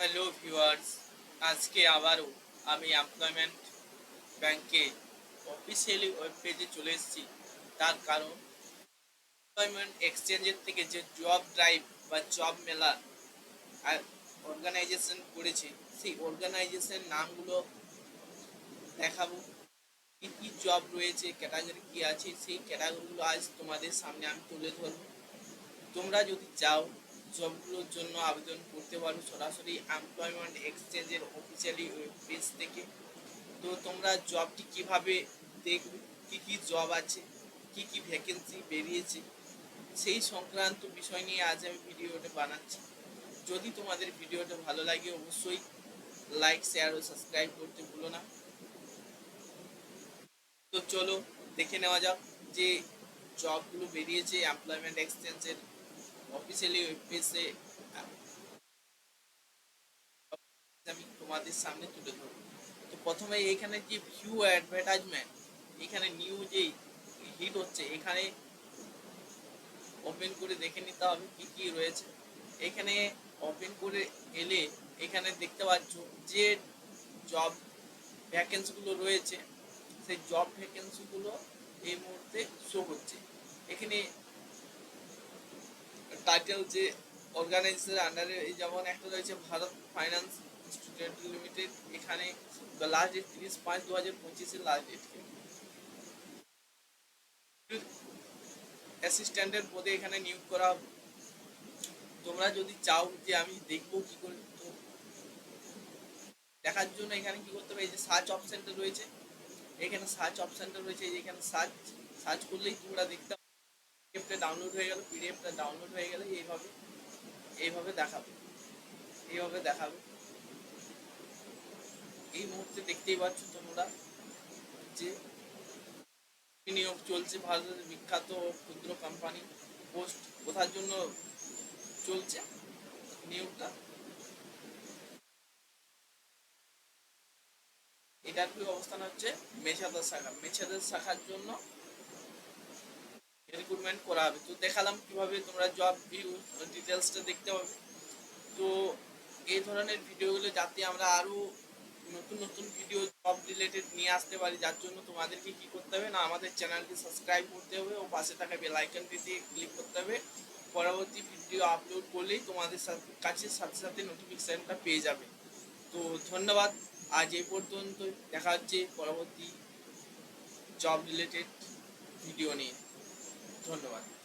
Hello viewers আজকে আবারও আমি এমপ্লয়মেন্ট ব্যাংকে অফিসিয়ালি ওয়েব চলে এসেছি। তার কারণ এমপ্লয়মেন্ট এক্সচেঞ্জের থেকে যে জব ড্রাইভ বা জব মেলা অর্গানাইজেশন করেছে, সেই অর্গানাইজেশন নামগুলো দেখাবো। কী কী জব রয়েছে ক্যাটাগরি কী আছে, সেই ক্যাটাগরিগুলো আজ তোমাদের সামনে আমি তুলে ধরবো। তোমরা যদি চাও জবগুলোর জন্য আবেদন করতে পারো সরাসরি এমপ্লয়মেন্ট এক্সচেঞ্জের অফিসিয়ালি ওয়েব পেজ থেকে। তো তোমরা জবটি কীভাবে দেখবে? কী কী জব আছে? কী কী ভ্যাকেন্সি বেরিয়েছে? সেই সংক্রান্ত বিষয় নিয়ে আজ আমি ভিডিওটা বানাচ্ছি। যদি তোমাদের ভিডিওটা ভালো লাগে অবশ্যই লাইক শেয়ার ও সাবস্ক্রাইব করতে ভুলো না। তো চলো দেখে নেওয়া যাক যে জবগুলো বেরিয়েছে এমপ্লয়মেন্ট এক্সচেঞ্জের অফিসিয়ালি ওয়েব আমি তোমাদের সামনে তুলে ধরবো। তো প্রথমে এখানে যে ভিউ অ্যাডভার্টাইজমেন্ট এখানে নিউ যে হিট হচ্ছে, এখানে ওপেন করে দেখে নিতে হবে কি কি রয়েছে। এখানে ওপেন করে এলে এখানে দেখতে পাচ্ছ যে জব ভ্যাকেন্সিগুলো রয়েছে, সেই জব ভ্যাকেন্সিগুলো এই মুহূর্তে শো হচ্ছে। এখানে টাইটেল যে অর্গানাইজেশনের আন্ডারে যেমন একটা রয়েছে ভারত ফাইন্যান্স স্টুডেন্ট লিমিটেড এখানে লাস্ট ডেট তিরিশ পাঁচ দু হাজার পঁচিশের লাস্ট ডেট অ্যাসিস্ট্যান্টের পদে এখানে নিয়োগ করা হবে। তোমরা যদি চাও যে আমি দেখব কি করে, তো দেখার জন্য এখানে কি করতে হবে, এই যে সার্চ অপশনটা রয়েছে। এখানে সার্চ অপশনটা রয়েছে এখানে সার্চ সার্চ করলেই তোমরা দেখতে পিডিএফটা ডাউনলোড হয়ে গেল পিডিএফটা ডাউনলোড হয়ে গেলে এইভাবে এইভাবে দেখাবে এইভাবে দেখাবে। এই মুহূর্তে দেখতেই পাচ্ছ তোমরা যে নিয়োগ চলছে ভারতের বিখ্যাত ক্ষুদ্র কোম্পানি পোস্ট কোথার জন্য চলছে নিয়োগটা? এটার কি অবস্থান হচ্ছে? মেছাদার শাখা মেছাদার শাখার জন্য রিক্রুটমেন্ট করা হবে। তো দেখালাম কীভাবে তোমরা জব ভিউ ডিটেলসটা দেখতে পাবে। তো এই ধরনের ভিডিওগুলো যাতে আমরা আরও নতুন নতুন ভিডিও জব রিলেটেড নিয়ে আসতে পারি, যার জন্য তোমাদেরকে কি করতে হবে না, আমাদের চ্যানেলকে সাবস্ক্রাইব করতে হবে ও পাশে থাকা বেল দিয়ে ক্লিক করতে হবে। পরবর্তী ভিডিও আপলোড করলেই তোমাদের কাছে সাথে সাথে নোটিফিকেশানটা পেয়ে যাবে। তো ধন্যবাদ। আজ এই পর্যন্ত দেখা হচ্ছে পরবর্তী জব রিলেটেড ভিডিও নিয়ে। ধন্যবাদ।